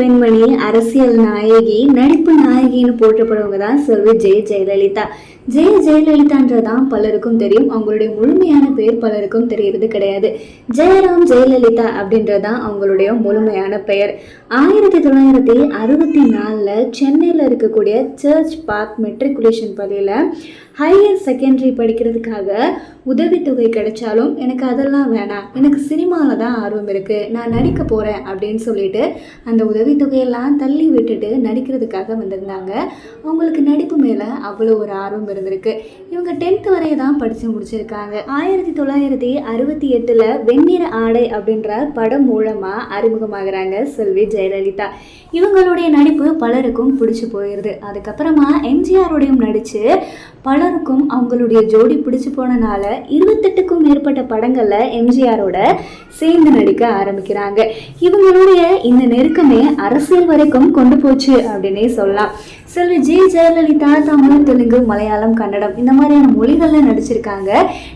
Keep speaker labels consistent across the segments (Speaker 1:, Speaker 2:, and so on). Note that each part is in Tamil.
Speaker 1: பெண்மணி அரசியல் நாயகி நடிப்பு நாயகின்னு போற்றப்படுவங்க தான் செல்வி ஜெய ஜெயலலிதா. ஜெய ஜெயலலிதான்றதான் பலருக்கும் தெரியும். அவங்களுடைய முழுமையான பேர் பலருக்கும் தெரியறது கிடையாது. ஜெயராம் ஜெயலலிதா அப்படின்றது தான் அவங்களுடைய முழுமையான பெயர். ஆயிரத்தி தொள்ளாயிரத்தி அறுபத்தி நாலில் சென்னையில் இருக்கக்கூடிய சர்ச் பார்க் மெட்ரிகுலேஷன் பள்ளியில் ஹையர் செகண்டரி படிக்கிறதுக்காக உதவித்தொகை கிடைச்சாலும் எனக்கு அதெல்லாம் வேணாம். எனக்கு சினிமாவில் தான் ஆர்வம் இருக்குது நான் நடிக்க போகிறேன் அப்படின்னு சொல்லிட்டு அந்த உதவித்தொகையெல்லாம் தள்ளி விட்டுட்டு நடிக்கிறதுக்காக வந்திருந்தாங்க. அவங்களுக்கு நடிப்பு மேலே அவ்வளோ ஒரு ஆர்வம் இருந்திருக்கு. இவங்க டென்த் வரைய தான் படித்து முடிச்சிருக்காங்க. ஆயிரத்தி தொள்ளாயிரத்தி அறுபத்தி எட்டில் வெண்ணிற ஆடை அப்படின்ற படம் மூலமாக அறிமுகமாகிறாங்க செல்வி ஜெயலலிதா. இவங்களுடைய நடிப்பு பலருக்கும் பிடிச்சி போயிடுது அதுக்கப்புறமா எம்ஜிஆரோடையும் நடித்து பலருக்கும் அவங்களுடைய ஜோடி பிடிச்சி போனனால இருபத்தெட்டுக்கும் மேற்பட்ட படங்களில் எம்ஜிஆரோட சேர்ந்து நடிக்க ஆரம்பிக்கிறாங்க. இவங்களுடைய இந்த நெருக்கமே அரசியல் வரைக்கும் கொண்டு போச்சு அப்படின்னே சொல்லலாம். செல்வி ஜி ஜெயலலிதா தமிழ் தெலுங்கு மலையாளம் கன்னடம் இந்த மாதிரியான மொழிகளில் நடிச்சிருக்காங்க.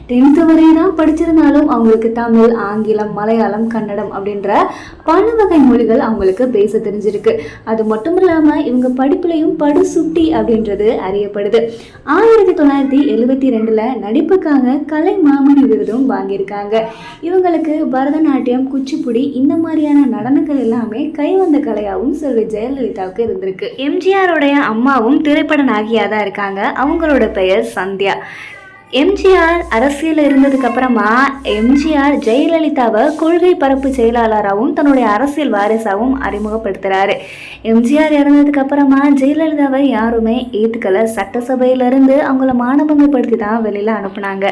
Speaker 1: டென்த்து வரை தான் படிச்சிருந்தாலும் அவங்களுக்கு தமிழ் ஆங்கிலம் மலையாளம் கன்னடம் அப்படின்ற பல வகை மொழிகள் அவங்களுக்கு பேச தெரிஞ்சிருக்கு. அது மட்டும் இல்லாமல் இவங்க படிப்புலையும் படு சுட்டி அப்படின்றது அறியப்படுது. ஆயிரத்தி தொள்ளாயிரத்தி எழுபத்தி ரெண்டில் நடிப்புக்காக கலை மாமணி விருதும் வாங்கியிருக்காங்க. இவங்களுக்கு பரதநாட்டியம் குச்சிப்புடி இந்த மாதிரியான நடனங்கள் எல்லாமே கைவந்த கலையாகவும் செல்வி ஜெயலலிதாவுக்கு இருந்திருக்கு. எம்ஜிஆருடைய அம்மாவும் திரைப்பட நாகியாக தான் இருக்காங்க. அவங்களோட பெயர் சந்தியா. எம்ஜிஆர் அரசியல் இருந்ததுக்கு அப்புறமா எம்ஜிஆர் ஜெயலலிதாவை கொள்கை பரப்பு செயலாளராகவும் தன்னுடைய அரசியல் வாரிசாகவும் அறிமுகப்படுத்துறாரு. எம்ஜிஆர் இறந்ததுக்கு அப்புறமா ஜெயலலிதாவை யாருமே ஏற்றுக்கல சட்டசபையிலிருந்து அவங்கள மானபங்கப்படுத்தி தான் வெளியில் அனுப்புனாங்க.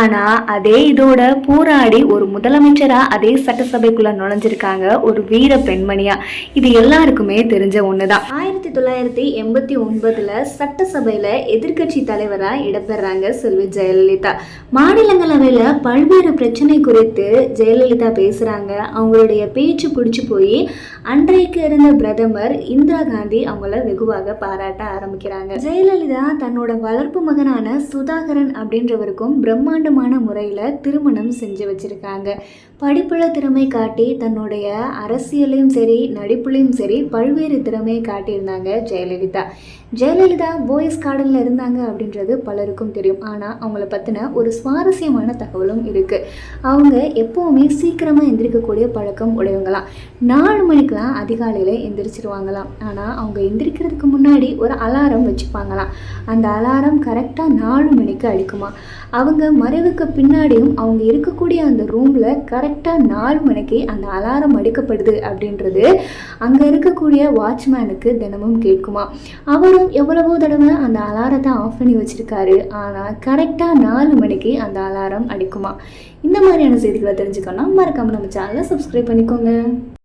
Speaker 1: ஆனால் அதே இதோட போராடி ஒரு முதலமைச்சராக அதே சட்டசபைக்குள்ளே நுழைஞ்சிருக்காங்க ஒரு வீர பெண்மணியா. இது எல்லாருக்குமே தெரிஞ்ச ஒன்று தான் ஆயிரத்தி தொள்ளாயிரத்தி எண்பத்தி ஒன்பதுல சட்டசபையில் எதிர்க்கட்சி தலைவராக இடம்பெறாங்க செல்வி ஜெயலலிதா. மாநிலங்களவையில் பல்வேறு பிரச்சனை குறித்து ஜெயலலிதா பேசுகிறாங்க அவங்களுடைய பேச்சு பிடிச்சி போய் அன்றைக்கு இருந்த பிரதமர் இந்திரா காந்தி அவங்கள வெகுவாக பாராட்ட ஆரம்பிக்கிறாங்க. ஜெயலலிதா தன்னோட வளர்ப்பு மகனான சுதாகரன் அப்படின்றவருக்கும் பிரம்மாண்டமான முறையில் திருமணம் செஞ்சு வச்சிருக்காங்க. படிப்புல திறமை காட்டி தன்னுடைய அரசியலையும் சரி நடிப்புலையும் சரி பல்வேறு திறமையை காட்டியிருந்தாங்க ஜெயலலிதா. ஜெயலலிதா போய்ஸ் கார்டனில் இருந்தாங்க அப்படின்றது பலருக்கும் தெரியும். ஆனால் அவங்கள பற்றின ஒரு சுவாரஸ்யமான தகவலும் இருக்குது அவங்க எப்போவுமே சீக்கிரமாக எந்திரிக்கக்கூடிய பழக்கம் உடையவங்களாம். நாலு மணிக்கெலாம் அதிகாலையில் எந்திரிச்சிருவாங்களாம். ஆனால் அவங்க எந்திரிக்கிறதுக்கு முன்னாடி ஒரு அலாரம் வச்சுப்பாங்களாம். அந்த அலாரம் கரெக்டாக நாலு மணிக்கு அடிக்குமா? அவங்க மறைவுக்கு பின்னாடியும் அவங்க இருக்கக்கூடிய அந்த ரூமில் கரெக்டாக நாலு மணிக்கு அந்த அலாரம் அடிக்கப்படுது அப்படின்றது அங்கே இருக்கக்கூடிய வாட்ச்மேனுக்கு தினமும் கேட்குமா? அவரும் எவ்வளவோ தடவை அந்த அலாரத்தை ஆஃப் பண்ணி வச்சிருக்காரு. ஆனால் கரெக்ட் கரெக்டாக நாலு மணிக்கு அந்த அலாரம் அடிக்குமா? இந்த மாதிரியான செய்திகளை தெரிஞ்சுக்கணும்னா மறக்காமல் நம்ம சேனலை சப்ஸ்கிரைப் பண்ணிக்கோங்க.